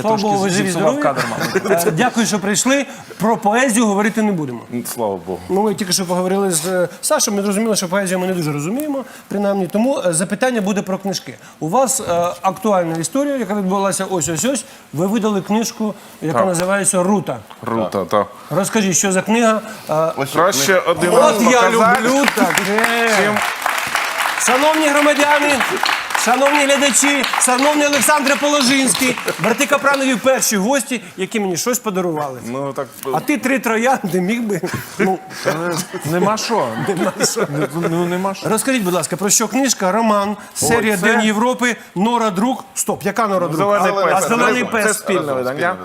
Слава Богу, ви живі зіпсував здорові. кадр, мабуть. Е, Дякую, що прийшли. Про поезію говорити не будемо. Слава Богу. Ну, ми тільки що поговорили з е, Сашою, ми зрозуміли, що поезію ми не дуже розуміємо, принаймні. Тому е, запитання буде про книжки. У вас е, актуальна історія, яка відбулася ось ось ось. Ви видали книжку, яка Так. називається Рута. Рута, так. Розкажіть, що за книга? Е, Краще один раз От я показати, люблю таке. чим Шановні громадяни, шановні глядачі, шановний Олександре Положинський, брати Капранові перші гості, які мені щось подарували. Ну так А ти три троянди міг би. Ну, нема що. Ну нема що. розкажіть, будь ласка, про що книжка, роман, серія це- День Європи, Нора Друг. Стоп, яка Нора Друг? Зелений а, пес. а зелений Це пес. спільне видання.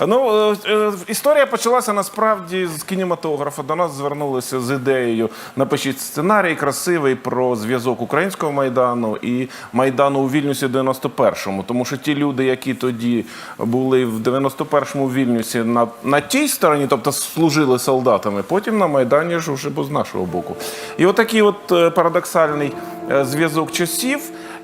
Ну, е, е, історія почалася насправді з кінематографа. До нас звернулися з ідеєю напишіть сценарій красивий про зв'язок українського майдану і майдану у Вільнюсі в 91-му. Тому що ті люди, які тоді були в 91-му в Вільнюсі на, на тій стороні, тобто служили солдатами, потім на майдані ж уже з нашого боку. І отакий от е, парадоксальний зв'язок часів.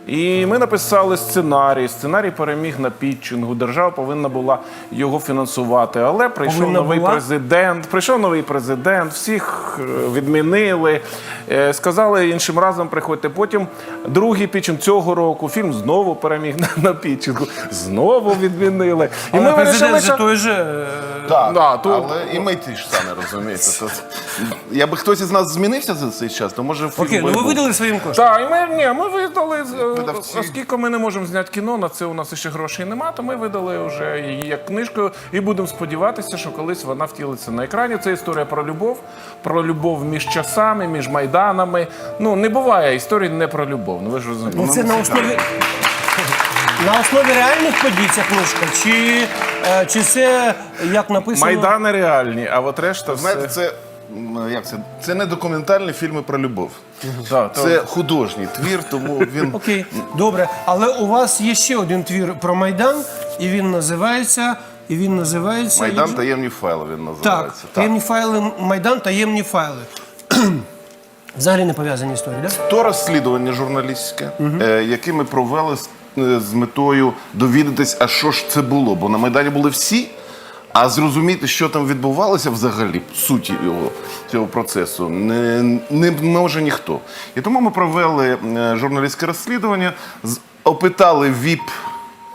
І ми написали сценарій. Сценарій переміг на пітчингу. Держава повинна була його фінансувати. Але прийшов Повинна новий була? президент. Прийшов новий президент, всіх е, відмінили. е, Сказали іншим разом приходьте. Потім другий пітчинг цього року. Фільм знову переміг на, на пітчингу. Знову відмінили. І Але ми вирішили, президент же що той же. Так, Да, то- але і ми ті ж самі розумієте. Тут, якби хтось із нас змінився за цей час, то може фільм Окей, би ну ви був. видали своїм коштом. Так, і ми, ні, ми видали, е, Видавці. оскільки ми не можемо зняти кіно, на це у нас ще грошей нема, то ми видали вже її як книжку і будемо сподіватися, що колись вона втілиться на екрані. Це історія про любов, про любов між часами, між майданами. Ну, не буває історії не про любов, ну ви ж розумієте. Ну, це на основі. На основі реальних подій ця книжка, чи, е, чи це як написано? Майдани реальні, а от решта все. Знаєте, це, м, як це? це не документальні фільми про любов. Да, то- Це художній твір, тому він. Окей, добре. Але у вас є ще один твір про Майдан, і він називається. І він називається. Майдан як- таємні файли він Так, називається. таємні файли, Майдан, таємні файли. Взагалі не пов'язані історії, так? То розслідування журналістське, е, яке ми провели з, з метою довідатись, а що ж це було. Бо на Майдані були всі, а зрозуміти, що там відбувалося взагалі, суті його цього процесу, не, не може ніхто. І тому ми провели е, журналістське розслідування, опитали ВІП.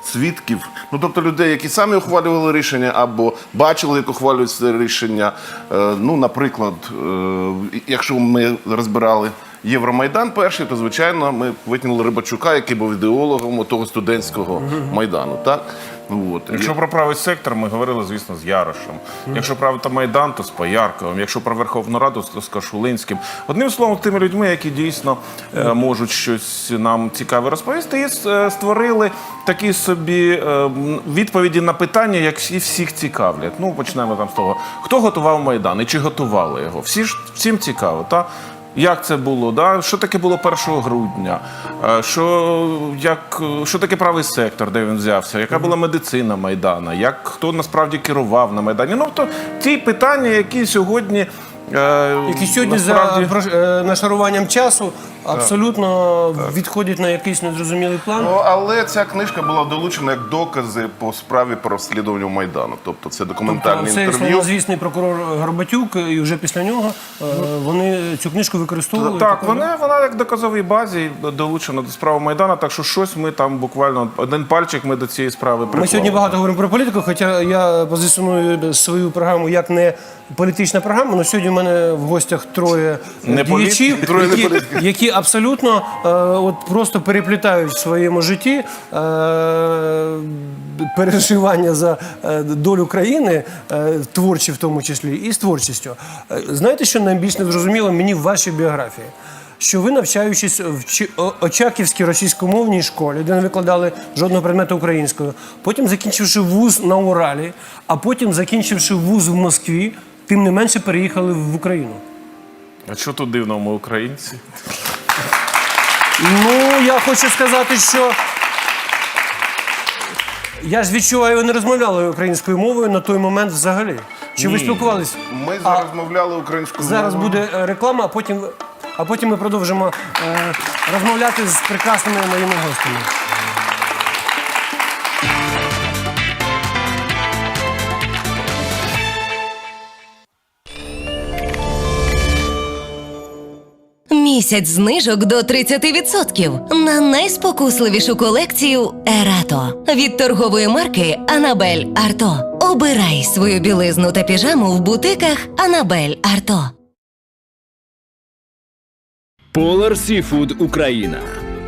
Свідків, ну тобто людей, які самі ухвалювали рішення або бачили, як ухвалюється рішення. Е, ну, наприклад, е, якщо ми розбирали Євромайдан перший, то звичайно ми витягнули Рибачука, який був ідеологом того студентського майдану. Так Ну, от. Якщо про правий сектор, ми говорили, звісно, з Ярошем. Якщо та Майдан, то з Поярковим. Якщо про Верховну Раду, то з Кашулинським. Одним словом, тими людьми, які дійсно е, можуть щось нам цікаве розповісти, і е, створили такі собі е, відповіді на питання, які всіх цікавлять. Ну, почнемо там з того, хто готував Майдан і чи готували його. Всі ж всім цікаво, та? Як це було? Да? Що таке було 1 грудня? Е, Що, як, що таке правий сектор, де він взявся? Яка була медицина Майдана? Як хто насправді керував на Майдані? Ну, то ті питання, які сьогодні. е, Які сьогодні насправді- за е, нашаруванням часу абсолютно відходять на якийсь незрозумілий план. Ну, але ця книжка була долучена як докази по справі про розслідування Майдану. Тобто це документальне Це інтерв'ю. славнозвісний прокурор Горбатюк, і вже після нього е, вони цю книжку використовують. Так, вона, вона як доказовій базі долучена до справи Майдана, так що щось ми там буквально один пальчик ми до цієї справи приклали. Ми сьогодні багато говоримо про політику, хоча я позиціоную свою програму як не політична програма, але сьогодні в мене в гостях троє Не політ- діячів, троє не які, політиків. які абсолютно е, от просто переплітають в своєму житті е, переживання за е, долю країни, е, творчі в тому числі, і з творчістю. Е, Знаєте, що найбільш незрозуміло мені в вашій біографії? Що ви, навчаючись в Очаківській російськомовній школі, де не викладали жодного предмету українською, потім закінчивши вуз на Уралі, а потім закінчивши вуз в Москві, тим не менше переїхали в Україну. А що тут дивно, ми українці? Ну, я хочу сказати, що. Я ж відчуваю, ви не розмовляли українською мовою на той момент взагалі. Чи ви Ні. спілкувались? Ми А розмовляли українською зараз мовою. буде е, реклама, а потім, а потім ми продовжимо е, розмовляти з прекрасними моїми гостями. Місяць знижок до 30% на найспокусливішу колекцію Ерато від торгової марки Анабель Арто. Обирай свою білизну та піжаму в бутиках Анабель Арто. Polar Seafood Україна.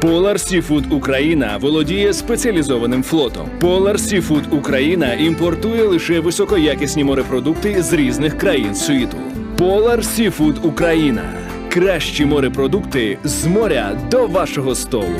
Polar Seafood Україна володіє спеціалізованим флотом. Polar Seafood Україна імпортує лише високоякісні морепродукти з різних країн світу. Polar Seafood Україна. Кращі морепродукти з моря до вашого столу.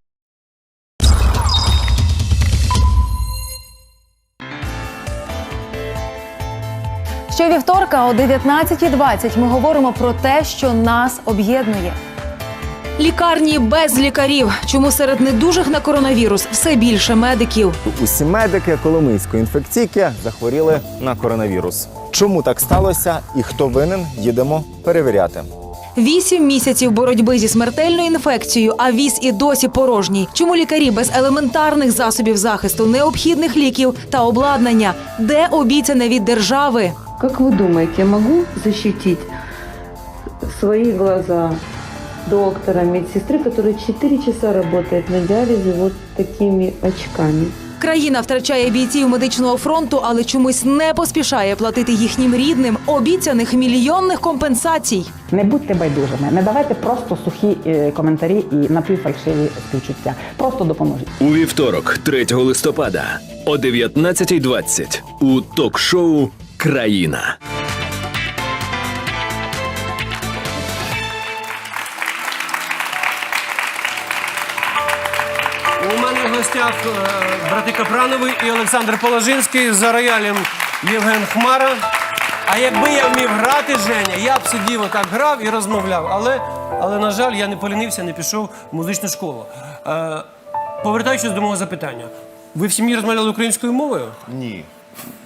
Щовівторка о 19.20 ми говоримо про те, що нас об'єднує. Лікарні без лікарів. Чому серед недужих на коронавірус все більше медиків? Усі медики Коломийської інфекційки захворіли на коронавірус. Чому так сталося і хто винен, їдемо перевіряти. Вісім місяців боротьби зі смертельною інфекцією, а віз і досі порожній. Чому лікарі без елементарних засобів захисту, необхідних ліків та обладнання? Де обіцяне від держави? Как вы думаете, я могу защитить свои глаза доктора, медсестры, которая 4 часа работает на диализе вот такими очками? Країна втрачає бійців медичного фронту, але чомусь не поспішає платити їхнім рідним обіцяних мільйонних компенсацій. Не будьте байдужими, не давайте просто сухі е, коментарі і напівфальшиві співчуття. Просто допоможіть. У вівторок, 3 листопада о 19.20 у ток-шоу Країна. У мене в гостях е, брати Капранови і Олександр Положинський за роялем Євген Хмара. А якби я вмів грати, Женя, я б сидів отак грав і розмовляв. Але, але на жаль, я не полінився, не пішов в музичну школу. Е, повертаючись до мого запитання, ви в сім'ї розмовляли українською мовою? Ні.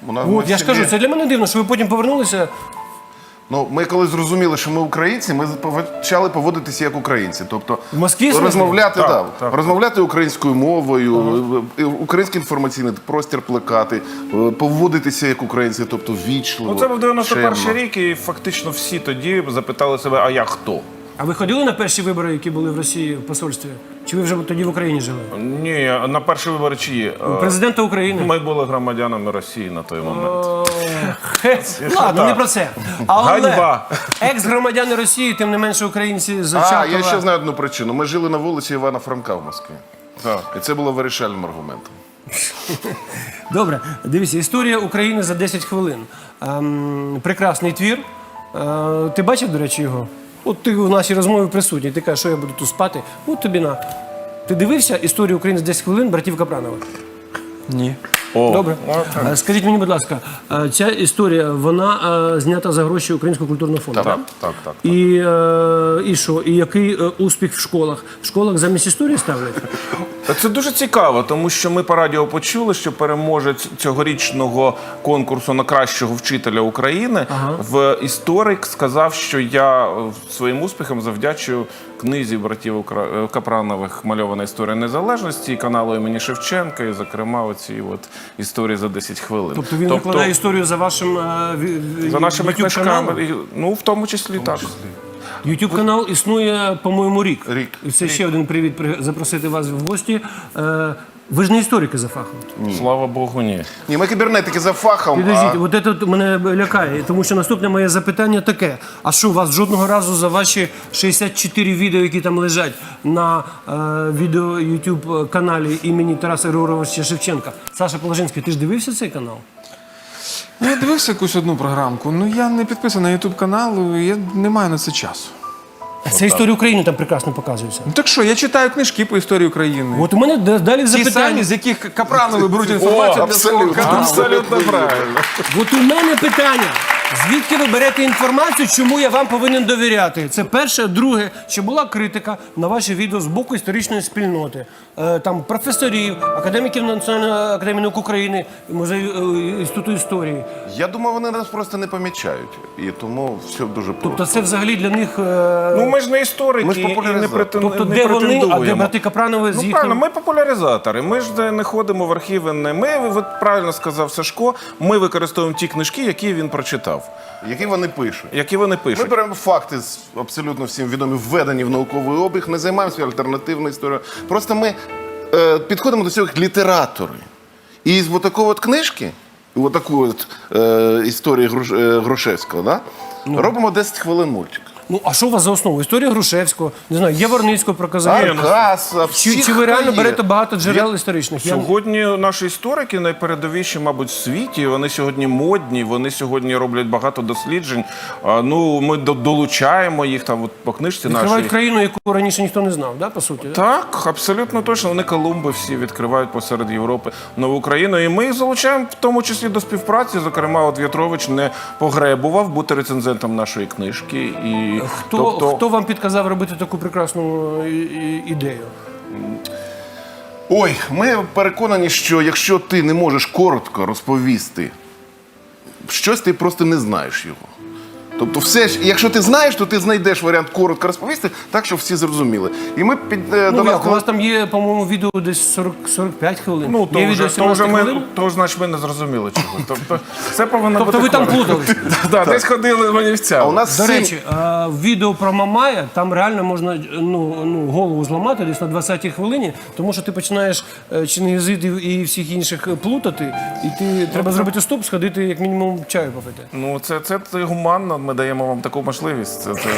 У нас От, я ж кажу, це для мене дивно, що ви потім повернулися. Ну, ми коли зрозуміли, що ми українці, ми почали поводитися як українці. Тобто В Москві, розмовляти, Так, да, так. розмовляти українською мовою, е, український інформаційний простір плекати, е, поводитися як українці, тобто ввічливо. Ну, це був 91 чемно. рік, і фактично всі тоді запитали себе, а я хто? А ви ходили на перші вибори, які були в Росії в посольстві? Чи ви вже тоді в Україні жили? Ні, на перші вибори чиї? Е, Президента України. Ми були громадянами Росії на той момент. Ладно, не про це. Але Ганьба. екс-громадяни Росії, тим не менше українці А, я ще знаю одну причину. Ми жили на вулиці Івана Франка в Москві. І це було вирішальним аргументом. Добре, дивіться, історія України за 10 хвилин. Ем, прекрасний твір. Е, ти бачив, до речі, його? От ти в нашій розмові присутній. Ти кажеш, що я буду тут спати. От тобі на. Ти дивився історію України з 10 хвилин братів Капранових? Ні. О, Добре. Е, Скажіть мені, будь ласка, ця історія вона знята за гроші Українського культурного фонду. Так, так? так, так. І, е, і що? І який е, успіх в школах? В школах замість історії ставлять? Це дуже цікаво, тому що ми по радіо почули, що переможець цьогорічного конкурсу на кращого вчителя України в історик сказав, що я е, своїм успіхом завдячую книзі братів Укра- е, Капранових Мальована історія незалежності і каналу імені Шевченка, і зокрема оці от історії за 10 хвилин. Тобто він викладає історію за вашим е, за нашими YouTube книжками, ну в тому числі так. YouTube канал існує, по-моєму, рік. Рік. І це ще один привід при- запросити вас в гості. Е, ви ж не історики за фахом. Слава Богу, ні. Ні, ми кібернетики за фахом. Підождіть, а... от це от мене лякає, тому що наступне моє запитання таке: а що у вас жодного разу за ваші 64 відео, які там лежать на е, відео YouTube каналі імені Тараса Григоровича Шевченка? Саша Положинський, ти ж дивився цей канал? Ну, я дивився якусь одну програмку. Ну я не підписаний на YouTube канал, я не маю на це часу. Це історія України там прекрасно показується. Ну так що, я читаю книжки по історії України. От у мене д- далі Ті запитання. самі, з яких Капранови беруть інформацію для свого каналу. Абсолютно правильно. От у мене питання. Звідки ви берете інформацію, чому я вам повинен довіряти? Це перше. Друге, що була критика на ваше відео з боку історичної спільноти, Е, там професорів, академіків Національної академії наук України, музею е, інституту історії. Я думаю, вони нас просто не помічають. І тому все дуже просто. Тобто це взагалі для них. е, Ну ми ж не історики Ми ж і не, популяризатори. претен... тобто, не де вони, а де претендуємо. брати Капранови з Ну, їхнім... правильно, ми популяризатори. Ми ж де не ходимо в архіви. Не ми от правильно сказав Сашко. Ми використовуємо ті книжки, які він прочитав, Які вони пишуть. які вони Ми пишуть. беремо факти з абсолютно всім відомі, введені в науковий обіг, не займаємося альтернативною історією. Просто ми е, підходимо до цього як літератори. І з такої от книжки, отакої от е, історії Груш, е, Грушевського, да? робимо 10 хвилин мультик. Ну а що у вас за основу? Історія Грушевського, не знаю, Яворницького про. Аркаса, Чи, всіх, чи ви хто реально є. берете багато джерел історичних? Я- Сьогодні наші історики найпередовіші, мабуть, в світі. Вони сьогодні модні, вони сьогодні роблять багато досліджень. А, ну, ми до- долучаємо їх там от, по книжці Відкривають нашій. країну, яку раніше ніхто не знав, да, по суті? Так, абсолютно точно. Вони Колумби всі відкривають посеред Європи нову країну. І ми їх залучаємо в тому числі до співпраці. Зокрема, от В'ятрович не погребував бути рецензентом нашої книжки. І Хто, тобто, хто вам підказав робити таку прекрасну е, і- ідею? Ой, ми переконані, що якщо ти не можеш коротко розповісти щось, ти просто не знаєш його. Тобто, все ж, якщо ти знаєш, то ти знайдеш варіант коротко розповісти, так, щоб всі зрозуміли. І ми під е, Ну, до нас як, у вас там є, по-моєму, відео десь 40, 45 хвилин. Ну, то є вже, відео то вже ми, хвилин. то, значить, ми не зрозуміли чого. Тобто, це повинно Тобто бути ви там коротко. плутались? Да, десь ходили манівцями. А у нас До речі, е, відео про Мамая, там реально можна ну, ну, голову зламати десь на 20-й хвилині, тому що ти починаєш е, чингізидів і всіх інших е, плутати, і ти треба зробити стоп, сходити як мінімум чаю попити. Ну, це, це, це гуманно, ми даємо вам таку можливість. Це, це...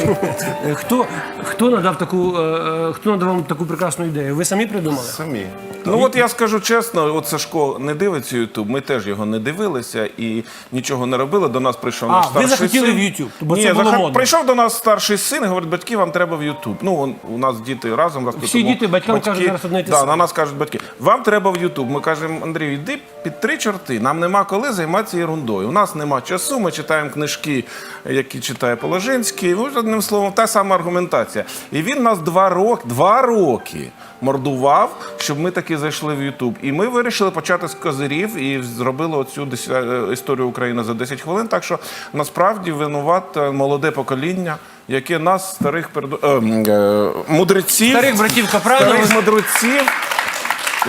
Е, Хто, хто надав таку, е, е, хто надав вам таку прекрасну ідею? Ви самі придумали? самі. Ну от я скажу чесно, от Сашко не дивиться Ютуб, ми теж його не дивилися і нічого не робили. До нас прийшов А, наш ви старший захотіли син. в YouTube, бо Ні, це було модно. прийшов до нас старший син і говорить, батьки, вам треба в Ютуб. Ну, он, у нас діти разом ростуть. Всі тому діти батькам кажуть зараз одне й те да, саме. на нас кажуть батьки, вам треба в Ютуб. Ми кажемо, Андрій, йди під три чорти. Нам нема коли займатися ерундою. У нас нема часу, ми читаємо книжки, які читає Положинський. Ну, одним словом, та сама аргументація. І він нас два роки, два роки мордував, щоб ми таки зайшли в Ютуб. І ми вирішили почати з козирів і зробили оцю е, історію України за 10 хвилин. Так що насправді винувате молоде покоління, яке нас, старих переду... е, е, мудреців, Старих братів старих мудреців,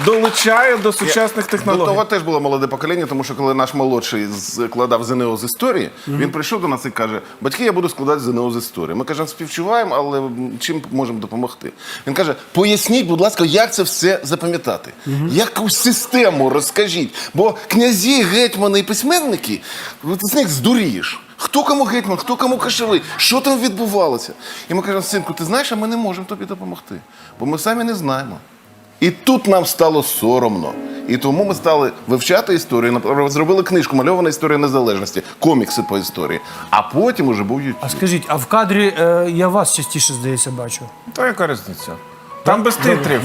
долучає до сучасних технологій. До того теж було молоде покоління, тому що коли наш молодший складав ЗНО з історії, він прийшов до нас і каже: батьки, я буду складати ЗНО з історії. Ми кажемо, співчуваємо, але чим можемо допомогти? Він каже: поясніть, будь ласка, як це все запам'ятати? Яку систему розкажіть? Бо князі, гетьмани і письменники, з них здурієш. Хто кому гетьман, хто кому кошовий, що там відбувалося? І ми кажемо, синку, ти знаєш, а ми не можемо тобі допомогти, бо ми самі не знаємо. І тут нам стало соромно. І тому ми стали вивчати історію, нап- зробили книжку Мальована історія незалежності, комікси по історії. А потім уже був YouTube. А скажіть, а в кадрі е, я вас частіше, здається, бачу. Та яка різниця? Там без титрів.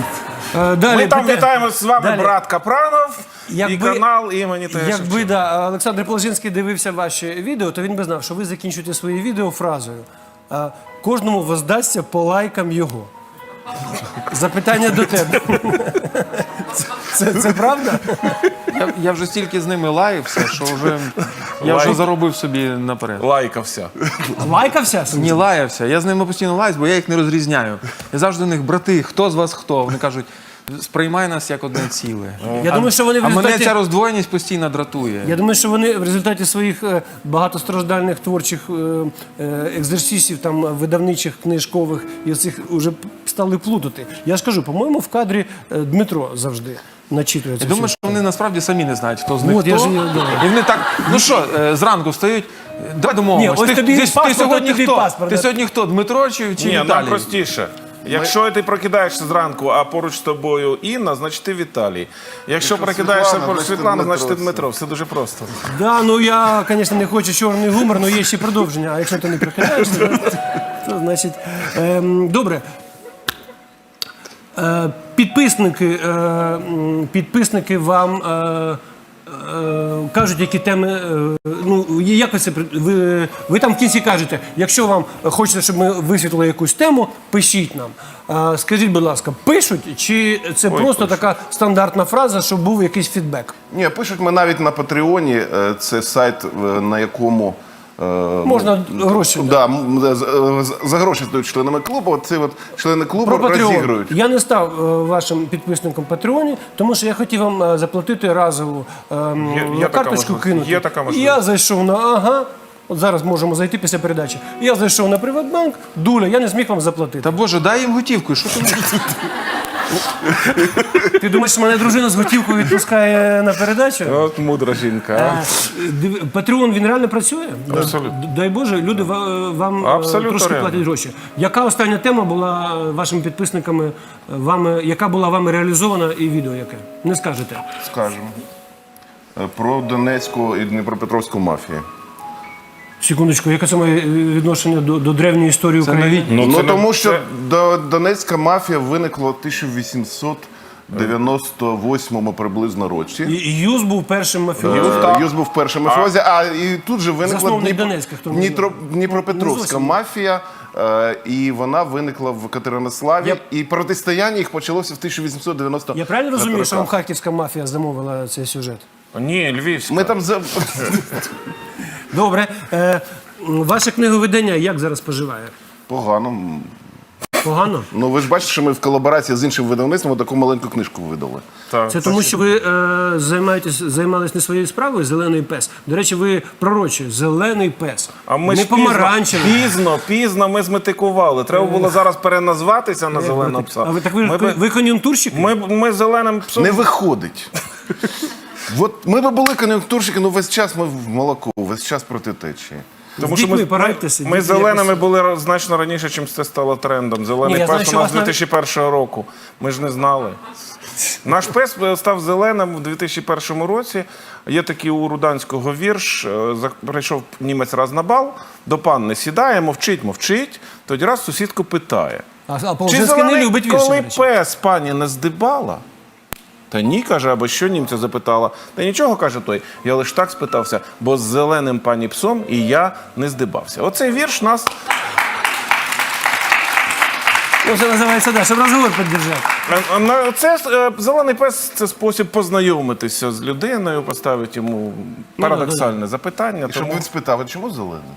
Е, далі, Ми там пита- вітаємо з вами Далі. брат Капранов і Якби- канал імені Т.Ш. Якби да, Олександр Положинський дивився ваші відео, то він би знав, що ви закінчуєте свої відео фразою. е, Кожному воздасться по лайкам його. Запитання до тебе. Це, це правда? Я, я вже стільки з ними лаявся, що вже я вже Лайк. заробив собі наперед. Лайкався. Лайкався? Ні, лаявся. Я з ними постійно лаюсь, бо я їх не розрізняю. Я завжди до них, брати, хто з вас хто? Вони кажуть, сприймай нас як одне ціле. Я думаю, що вони в а мене результаті- ця роздвоєність постійно дратує. Я думаю, що вони в результаті своїх е, багатостраждальних творчих е, е, екзерсисів, там видавничих, книжкових і оцих уже п- стали плутати. Я ж кажу, по-моєму, в кадрі е, Дмитро завжди начитується. Я думаю, що вони насправді самі не знають, хто з них От, я ж і думаю. І вони так, ну що, е, зранку встають, давай домовимось. Ні, ось ти, тобі ти, паспорт, ти сьогодні тобі хто? паспорт. Ти сьогодні хто? Дмитро чи, чи Ні, нам Віталій? простіше. Якщо ти прокидаєшся зранку, а поруч з тобою Інна, значить ти Віталій. Якщо прокидаєшся Світлана, поруч значить, Світлана, Дмитро. значить ти Дмитро. Все дуже просто. Да, ну я, звісно, не хочу чорний гумор, але є ще продовження. А якщо ти не прокидаєшся, то значить. Ем, добре. Е, підписники, е, підписники вам. Е, Кажуть, які теми, ну як ви це ви, ви там в кінці кажете, якщо вам хочеться, щоб ми висвітлили якусь тему, пишіть нам. Скажіть, будь ласка, пишуть, чи це Ой, просто пишуть. така стандартна фраза, щоб був якийсь фідбек? Ні, пишуть ми навіть на Патреоні. Це сайт, на якому. Е, Можна гроші. Да, за, гроші стають членами клубу. Це от члени клубу Про розігрують. Я не став е, вашим підписником Патреоні, тому що я хотів вам е, заплатити разову е, Є- є така карточку кинути. Є така І я зайшов на ага. От зараз можемо зайти після передачі. Я зайшов на Приватбанк, дуля, я не зміг вам заплатити. Та боже, дай їм готівку. Що ти Ти думаєш, мене дружина з готівкою відпускає на передачу? От мудра жінка. Див- Патреон він реально працює? Абсолютно. Д- Дай Боже, люди ва- вам е, Абсолютно трошки реально. платять гроші. Яка остання тема була е, вашими підписниками, е, вами, яка була вами реалізована і відео яке? Не скажете. Скажемо. Е, Про Донецьку і Дніпропетровську мафію. Секундочку, яке це має е, відношення до, до древньої історії України? Ну, це не- тому що це- до- Донецька мафія виникла в 1898 приблизно році. І- І Юз був першим Е, мафіозом. Юз був першим мафіозі, а і тут же виникла Дніп- Донецька, хто Дніпро- Дніпропетровська Не мафія, е, і вона виникла в Катеринославі. Я- І протистояння їх почалося в 1890 Я правильно розумію, що вам харківська мафія замовила цей сюжет? Ні, Львівська. Ми там за Добре. Е, ваше книговидання як зараз поживає? погано. Погано? Ну ви ж бачите, що ми в колаборації з іншим видавництвом таку маленьку книжку видали. Так. Це тому, що ви е, займаєтесь, займались не своєю справою, зелений пес. До речі, ви пророчі, зелений пес. А ми не ж пізно, помаранчевий. пізно, пізно ми зметикували. Треба було зараз переназватися на зеленого пса. А ви так ви, Ми би- ви кон'юнктурщик? Ми, ми зеленим псом. Не виходить. От ми би були кон'юнктурщики, ну весь час ми в молоку, весь час проти течії. Тому що ми, порадьтеся, ми зеленими якось- були значно раніше, чим це стало трендом. Зелений Ні, я знаю, пес у нас вас 2001 року. Ми ж не знали. Наш пес став зеленим у 2001 році. Є такий у Руданського вірш. е, за- Прийшов німець раз на бал, до панни сідає, мовчить, мовчить. Тоді раз сусідку питає. А, а Чи Полозинський не любить вірші, коли речі. пес пані не здибала? Та ні, каже, або що німця запитала. Та нічого, каже той. Я лише так спитався, бо з зеленим пані псом і я не здибався. Оцей вірш нас Ну, це називається, да, щоб розговор піддержати. Е, е, на- Це е, зелений пес це спосіб познайомитися з людиною, поставити йому парадоксальне запитання. І щоб Тому... він спитав, а чому зелений?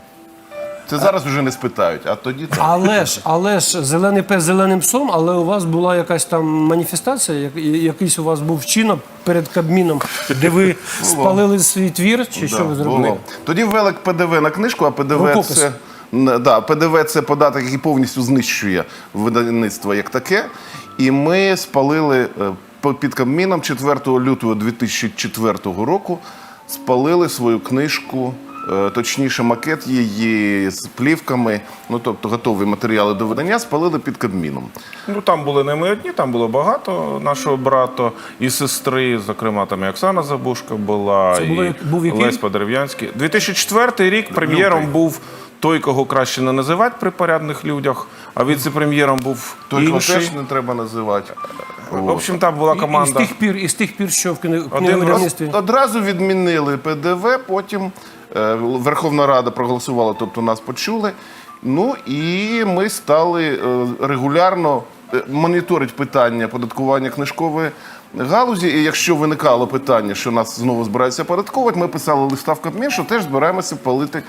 Це зараз вже не спитають, а тоді так. Але ж, але ж зелений пес зеленим псом, але у вас була якась там маніфестація, як- якийсь у вас був вчинок перед Кабміном, де ви спалили свій твір, чи що ви зробили? Було. Тоді ввели ПДВ на книжку, а ПДВ Рукопис. це. Н- Да, ПДВ це податок, який повністю знищує видавництво як таке. І ми спалили е, по- під Кабміном 4 лютого 2004 року. Спалили свою книжку, точніше, макет її з плівками, ну тобто готові матеріали до видання, спалили під Кабміном. Ну там були не ми одні, там було багато нашого брата і сестри, зокрема там і Оксана Забушка була, Це було і був який? Лесь Подерев'янський. 2004 рік прем'єром Лютий. був той, кого краще не називати при порядних людях, а віце-прем'єром був Той інший. теж не треба називати. В общем, там була І, і з команда. тих пір, і з тих пір, що в в Один. Одразу відмінили ПДВ, потім е, Верховна Рада проголосувала, тобто нас почули. Ну і ми стали е, регулярно е, моніторити питання оподаткування книжкової галузі. І якщо виникало питання, що нас знову збираються оподатковувати, ми писали листа в Кабмін, що теж збираємося палити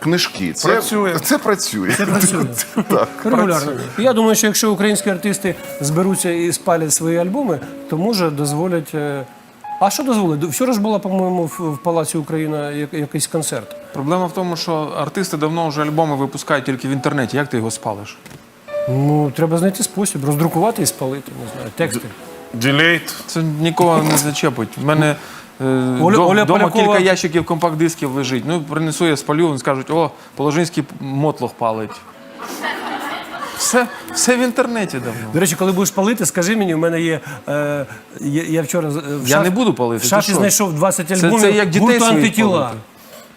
книжки. Це Працює. Це працює. Це працює. так. Регулярно. І Я думаю, що якщо українські артисти зберуться і спалять свої альбоми, то може дозволять. е, А що дозволить? Вчора ж була, по-моєму, в Палаці Україна якийсь концерт. Проблема в тому, що артисти давно вже альбоми випускають тільки в інтернеті. Як ти його спалиш? Ну, треба знайти спосіб, роздрукувати і спалити, не знаю, тексти. Ділейт. Це нікого не зачепить. В мене Оля- дом- Оля дома Полякова- кілька ящиків компакт-дисків лежить. Ну, принесу я спалю, вони скажуть, о, Положинський мотлох палить. Все, все в інтернеті давно. До речі, коли будеш палити, скажи мені, у мене є. Е, я, я вчора в Я не буду палити, В шафі знайшов 20 Це- альбомів це як дітей гурту антитіла. палити.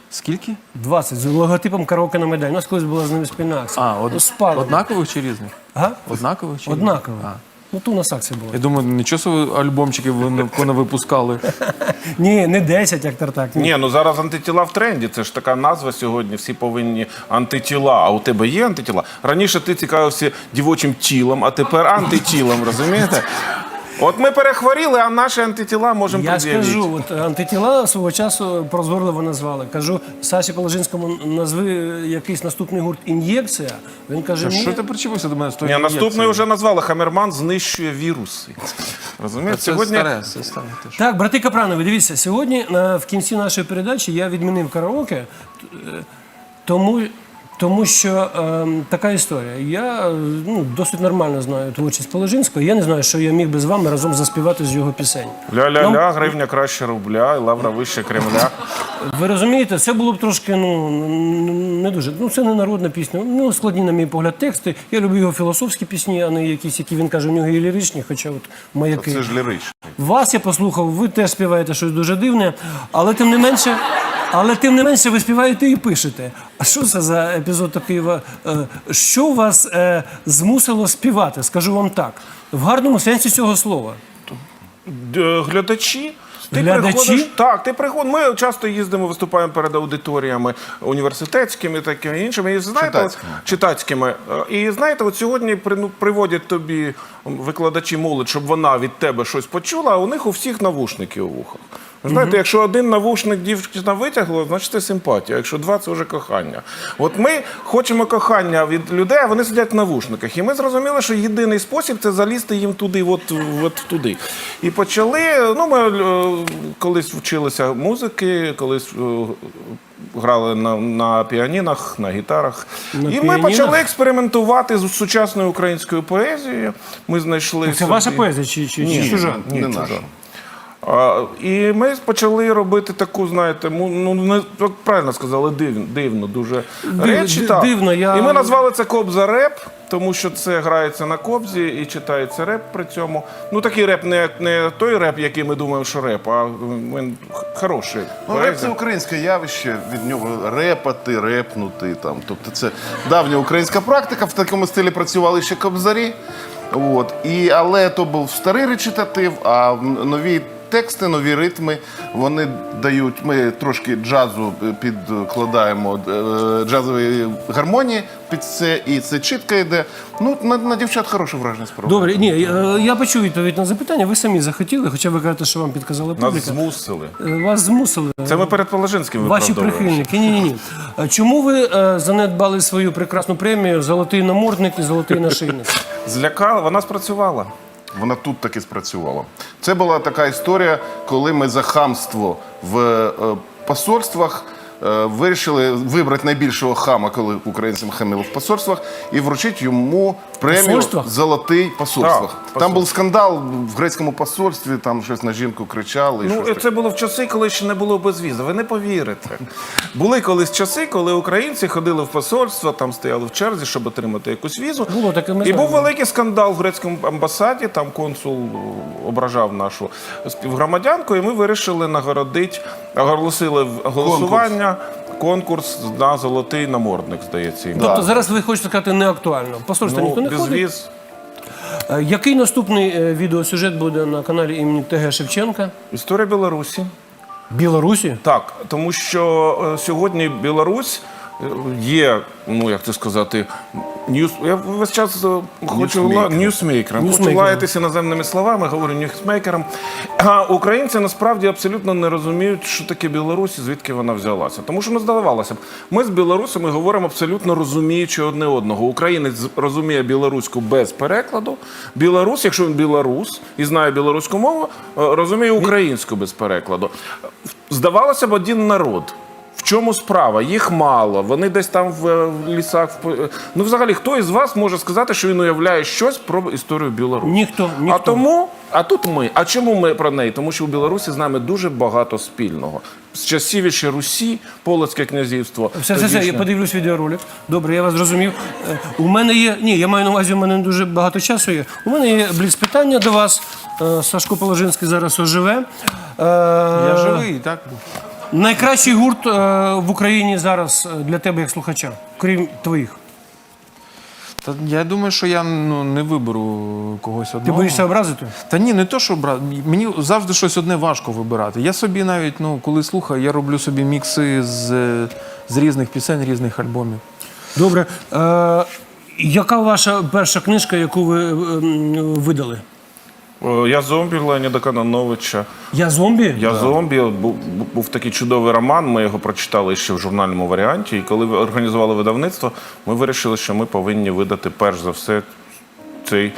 Скільки? 20 з логотипом караоке на Майдані. У нас колись була з ними спільна акція. А, од... Спали. однакових чи різних? Ага. Однакових чи різних? Однаково. А. Ну, то у нас акція була. Я думаю, нічого собі альбомчиків ви не- понавипускали. Ні, не 10, як тартак. Ні. Ні, ну зараз антитіла в тренді. Це ж така назва сьогодні. Всі повинні антитіла. А у тебе є антитіла? Раніше ти цікавився дівочим тілом, а тепер антитілом, розумієте? От ми перехворіли, а наші антитіла можемо Я пред'явити. скажу, от е, антитіла свого часу прозорливо назвали. Кажу, Саші Положинському назви якийсь наступний гурт ін'єкція. Він каже, ні. Що ти причепився до мене з тою Ні, наступний ін'єкцією? вже назвали Хамерман знищує віруси. Розумієте? Це Сьогодні старе, це старе теж. Так, брати Капранови, дивіться, сьогодні на, в кінці нашої передачі я відмінив караоке, т- е, тому, тому що е, така історія. Я е, ну, досить нормально знаю творчість Положинського. Я не знаю, що я міг би з вами разом заспівати з його пісень. ля-ля-ля, гривня краще рубля, і лавра вище Кремля. Ви розумієте, це було б трошки ну, не дуже. Ну, це не народна пісня. Ну, складні, на мій погляд, тексти. Я люблю його філософські пісні, а не якісь, які він каже, у нього є ліричні, хоча от маяки. Це ж лірично. Вас я послухав, ви теж співаєте щось дуже дивне, але тим не менше, але тим не менше ви співаєте і пишете. А що це за епізод такий? е, Що вас е, змусило співати? Скажу вам так, в гарному сенсі цього слова. Д- Глядачі. Ти Глядачі? приходиш, так, ти приходиш. Ми часто їздимо, виступаємо перед аудиторіями університетськими, такими іншими. І знаєте, Читацькими. от- читацькими. Е, І знаєте, от сьогодні при- ну, приводять тобі викладачі молодь, щоб вона від тебе щось почула, а у них у всіх навушники у вухах. Знаєте, якщо один навушник дівчина витягла, значить це симпатія. Якщо два, це вже кохання. От ми хочемо кохання від людей, а вони сидять в навушниках. І ми зрозуміли, що єдиний спосіб це залізти їм туди, от, от туди. І почали. Ну, ми е, колись вчилися музики, колись е, грали на, на піанінах, на гітарах. На і ми почали експериментувати з сучасною українською поезією. Ми знайшли. Це собі- ваша поезія чи, чи, чи чужа? ні, Не чужа. А, і ми почали робити таку, знаєте, му- ну не як правильно сказали, дивно, дивно дуже речі. ди- так. дивно, я- І ми назвали це кобза реп, тому що це грається на кобзі і читається реп при цьому. Ну такий реп, не, не той реп, який ми думаємо, що реп, а він хороший. Ну, реп це українське явище, від нього репати, репнути. Там. Тобто це давня українська практика, в такому стилі працювали ще кобзарі. От. І, але то був старий речитатив, а в- нові тексти, нові ритми, вони дають, ми трошки джазу підкладаємо, е, джазові гармонії під це, і це чітко йде. Ну, на, на дівчат хороше враження справді. Добре, ні, я, я почув відповідь на запитання. Ви самі захотіли, хоча ви кажете, що вам підказала Нас змусили. Е, Вас змусили. Це ми перед Положинським Ваші прихильники. Ні, ні, ні. Чому ви е, занедбали свою прекрасну премію Золотий намордник і золотий нашийник? Злякала, вона спрацювала. Вона тут таки спрацювала. Це була така історія, коли ми за хамство в е, посольствах вирішили вибрати найбільшого хама, коли українцям хамили в посольствах, і вручити йому премію Посольствах? Золотий посольствах. Так, там був скандал в грецькому посольстві, там щось на жінку кричали. і Ну, щось таке. це було в часи, коли ще не було безвізи. Ви не повірите. Були колись часи, коли українці ходили в посольство, там стояли в черзі, щоб отримати якусь візу. Було таке, ми І був знаємо. великий скандал в грецькому амбасаді. Там консул ображав нашу співгромадянку, і ми вирішили нагородити, оголосили в- голосування. Конкурс на золотий намордник, здається. Тобто Тобто зараз ви хочете сказати не актуально. Посольство ніхто не безвіз. ходить? Який наступний е, відеосюжет буде на каналі імені ТГ Шевченка? Історія Білорусі. Білорусі? Так, тому що е, сьогодні Білорусь е, є, ну як це сказати, ньюс. Я весь час е, хочу ла- ньюсмейкером. Хочу Ньюсмейкером. лаятися іноземними словами, говорю ньюсмейкером. А українці насправді абсолютно не розуміють, що таке Білорусь і звідки вона взялася. Тому що ну, здавалося б, ми з білорусами говоримо абсолютно розуміючи одне одного. Українець з- розуміє білоруську без перекладу. Білорус, якщо він білорус і знає білоруську мову, е, розуміє українську без перекладу. Здавалося б, один народ. Чому справа? Їх мало, вони десь там в, е, в лісах. Ну, взагалі, хто із вас може сказати, що він уявляє щось про історію Білорусі? Ніхто, А тому, а тут ми. А чому ми про неї? Тому що у Білорусі з нами дуже багато спільного. з часів ще Русі, Полоцьке князівство. Все, все, все, я подивлюсь відеоролик. Добре, я вас зрозумів. Е, У мене є. Ні, я маю на увазі, у мене не дуже багато часу є. У мене є бліц питання до вас. Е, Сашко Положинський зараз оживе. Е, Я живий, так? Найкращий гурт е, в Україні зараз е, для тебе як слухача, крім твоїх. Та я думаю, що я ну, не виберу когось одного. Ти боїшся образити? Та ні, не то, що брати. Мені завжди щось одне важко вибирати. Я собі навіть, ну, коли слухаю, я роблю собі мікси з, е, з різних пісень, різних альбомів. Добре. Е, яка ваша перша книжка, яку ви е, м, видали? О, Я зомбі Леоніда Канановича. Я зомбі? Я зомбі. Був, був- такий чудовий роман. Ми його прочитали ще в журнальному варіанті. І коли ви організували видавництво, ми вирішили, що ми повинні видати перш за все цей.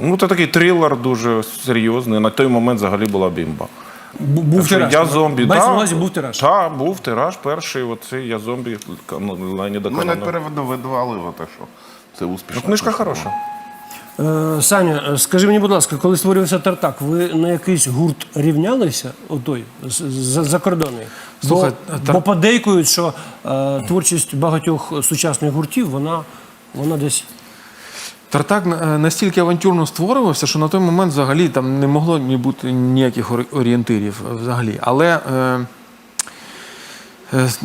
Ну, це такий трилер дуже серйозний. На той момент взагалі була бімба. Бу- Був тираж. Я зомбі. Мається да. на увазі був тираж. Так, був тираж перший. Оцей я зомбі ну, Леоніда Ми навіть Канановича. перевидавали його, так що це успішно. Ну, книжка хороша. Е, Саня, е, скажи мені, будь ласка, коли створювався Тартак, ви на якийсь гурт рівнялися? Отой, закордонний? Слухай, бо, Тар- бо подейкують, що е, творчість багатьох сучасних гуртів, вона, вона десь. Тартак е, настільки авантюрно створювався, що на той момент взагалі там не могло ні бути ніяких орієнтирів взагалі. Але е,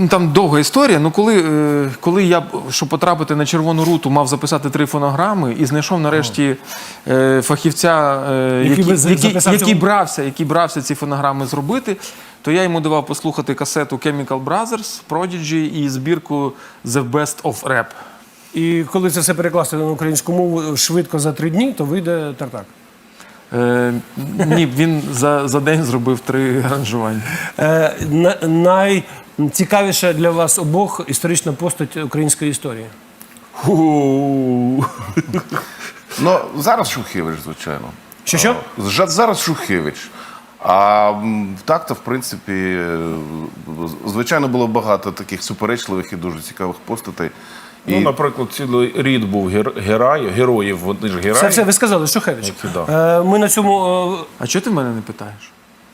там довга історія. Ну, коли, е, коли я, щоб потрапити на червону руту, мав записати три фонограми і знайшов нарешті е, фахівця, е, Який який, який, який брався, який брався ці фонограми зробити, то я йому давав послухати касету Chemical Brothers, Prodigy і збірку The Best of Rap. І коли це все перекласти на українську мову швидко за три дні, то вийде Тартак. Е, ні, він за, за день зробив три аранжування. Е, на, найцікавіша для вас обох історична постать української історії. Ну, зараз Шухевич, звичайно. Що що? Зараз Шухевич. А так-то, в принципі, звичайно, було багато таких суперечливих і дуже цікавих постатей. Ну, наприклад, цілий рід був гер- героїв, вони ж герої. Все, все, ви сказали, Шухевич. Е, ми на цьому е, А чого ти мене не питаєш?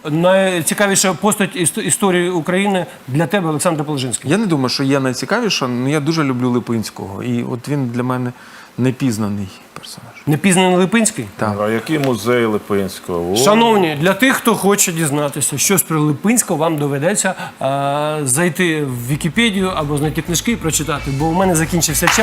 Найцікавіша постать іс- історії України для тебе, Олександр Положинський. Я не думаю, що є найцікавіша, але я дуже люблю Липинського. І от він для мене непізнаний персонаж. Непізнаний Липинський? Так. А який музей Липинського? О, Шановні, для тих, хто хоче дізнатися щось про Липинського, вам доведеться е, зайти в Вікіпедію або знайти книжки і прочитати, бо у мене закінчився час.